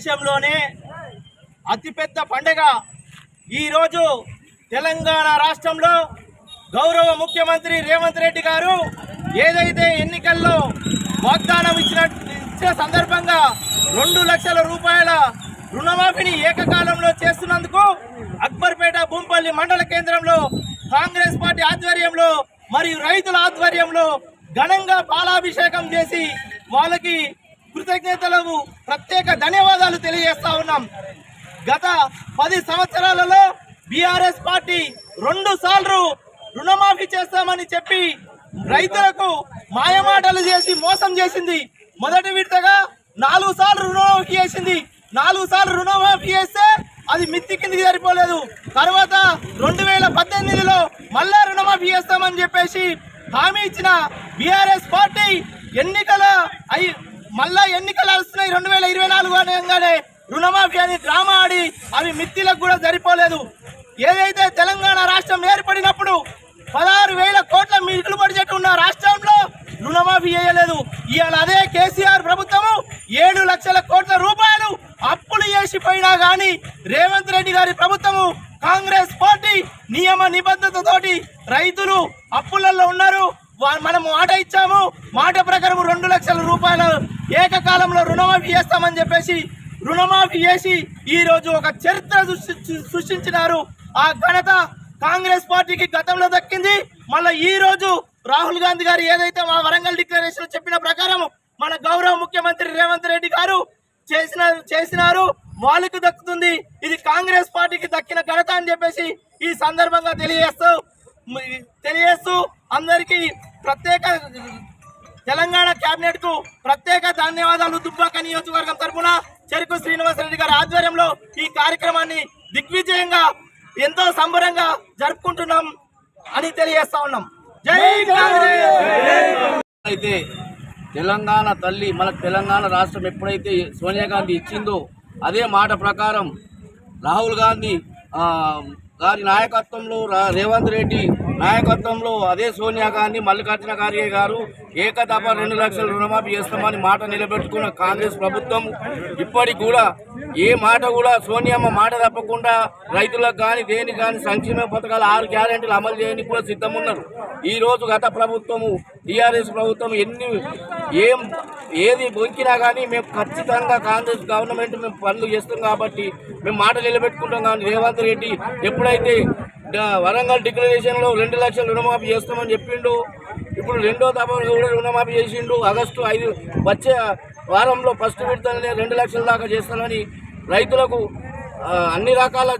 దేశంలోనే అతిపెద్ద పండగ ఈరోజు తెలంగాణ రాష్ట్రంలో గౌరవ ముఖ్యమంత్రి రేవంత్ రెడ్డి గారు ఏదైతే ఎన్నికల్లో వాగ్దానం ఇచ్చిన ఇచ్చిన సందర్భంగా రెండు లక్షల రూపాయల రుణమాఫీని ఏకకాలంలో చేస్తున్నందుకు అక్బర్పేట భూంపల్లి మండల కేంద్రంలో కాంగ్రెస్ పార్టీ ఆధ్వర్యంలో మరియు రైతుల ఆధ్వర్యంలో ఘనంగా పాలాభిషేకం చేసి వాళ్ళకి కృతజ్ఞతలకు ప్రత్యేక ధన్యవాదాలు తెలియజేస్తా ఉన్నాం. గత పది సంవత్సరాలలో బీఆర్ఎస్ పార్టీ రెండు సార్లు రుణమాఫీ చేస్తామని చెప్పి రైతులకు మాయమాటలు చేసి మోసం చేసింది. మొదటి విడతగా నాలుగు సార్లు రుణమాఫీ చేసింది. నాలుగు సార్లు రుణమాఫీ చేస్తే అది మిత్తి కిందికి సరిపోలేదు. తర్వాత రెండు వేల పద్దెనిమిదిలో మళ్ళా రుణమాఫీ చేస్తామని చెప్పేసి హామీ ఇచ్చిన బీఆర్ఎస్ పార్టీ ఎన్నికల అయి మళ్ళా ఎన్నికలు వస్తున్నాయి రెండు వేల ఇరవై నాలుగు అనగానే రుణమాఫీ అని డ్రామా ఆడి అవి మిత్తిలకు కూడా సరిపోలేదు. ఏదైతే తెలంగాణ రాష్ట్రం ఏర్పడినప్పుడు పదహారు వేల కోట్ల మిగులు బడ్జెట్ ఉన్న రాష్ట్రంలో రుణమాఫీ చేయలేదు. ఇవాళ అదే కేసీఆర్ ప్రభుత్వము ఏడు లక్షల కోట్ల రూపాయలు అప్పులు చేసిపోయినా కానీ రేవంత్ రెడ్డి గారి ప్రభుత్వము కాంగ్రెస్ పార్టీ నియమ నిబంధనతోటి రైతులు అప్పులలో ఉన్నారు. వా- మనం మాట ఇచ్చాము. మాట ప్రకారం రెండు లక్షల రూపాయలు ఏకకాలంలో రుణమాఫీ చేస్తామని చెప్పేసి రుణమాఫీ చేసి ఈ రోజు ఒక చరిత్ర సృష్టి- సృష్టించినారు. ఆ ఘనత కాంగ్రెస్ పార్టీకి గతంలో దక్కింది. మళ్ళీ ఈ రోజు రాహుల్ గాంధీ గారు ఏదైతే మా వరంగల్ డిక్లరేషన్ చెప్పిన ప్రకారం మన గౌరవ ముఖ్యమంత్రి రేవంత్ రెడ్డి గారు చేసిన చేసినారు వాళ్ళకు దక్కుతుంది. ఇది కాంగ్రెస్ పార్టీకి దక్కిన ఘనత అని చెప్పేసి ఈ సందర్భంగా తెలియజేస్తూ తెలియజేస్తూ అందరికీ ప్రత్యేక తెలంగాణ కేబినెట్కు ప్రత్యేక ధన్యవాదాలు దుబ్బాక నియోజకవర్గం తరఫున చెరుకు శ్రీనివాసరెడ్డి గారి ఆధ్వర్యంలో ఈ కార్యక్రమాన్ని దిగ్విజయంగా ఎంతో సంబరంగా జరుపుకుంటున్నాం అని తెలియజేస్తా ఉన్నాం. జై అయితే తెలంగాణ తల్లి మన తెలంగాణ రాష్ట్రం ఎప్పుడైతే సోనియా గాంధీ ఇచ్చిందో అదే మాట ప్రకారం రాహుల్ గాంధీ గారి నాయకత్వంలో రా- రేవంత్ రెడ్డి నాయకత్వంలో అదే సోనియా గాంధీ మల్లికార్జున ఖార్గే గారు ఏకతప రెండు లక్షల రుణమాఫీ చేస్తామని మాట నిలబెట్టుకున్న కాంగ్రెస్ ప్రభుత్వం. ఇప్పటికి కూడా ఏ మాట కూడా సోనియమ్మ మాట తప్పకుండా రైతులకు కానీ దేనికి కానీ సంక్షేమ పథకాలు ఆరు గ్యారెంటీలు అమలు చేయడానికి కూడా సిద్ధమున్నారు. ఈరోజు గత ప్రభుత్వము టీఆర్ఎస్ ప్రభుత్వం ఎన్ని ఏం ఏది బొంకినా కానీ మేము ఖచ్చితంగా కాంగ్రెస్ గవర్నమెంట్ మేము పనులు చేస్తాం కాబట్టి మేము మాట నిలబెట్టుకుంటాం. కానీ రేవంత్ రెడ్డి ఎప్పుడైతే వరంగల్ డిక్లరేషన్లో రెండు లక్షలు రుణమాఫీ చేస్తామని చెప్పిండు. ఇప్పుడు రెండో తపాలు కూడా రుణమాఫీ చేసిండు. ఆగస్టు ఐదు వచ్చే వారంలో ఫస్ట్ విడతలనే రెండు లక్షల దాకా చేస్తానని రైతులకు అన్ని రకాల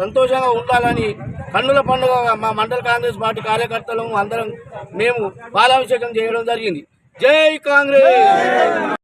సంతోషంగా ఉండాలని కన్నుల పండుగ మా మండల కాంగ్రెస్ పార్టీ కార్యకర్తలు అందరం మేము బాలాభిషేకం చేయడం జరిగింది. జై కాంగ్రెస్!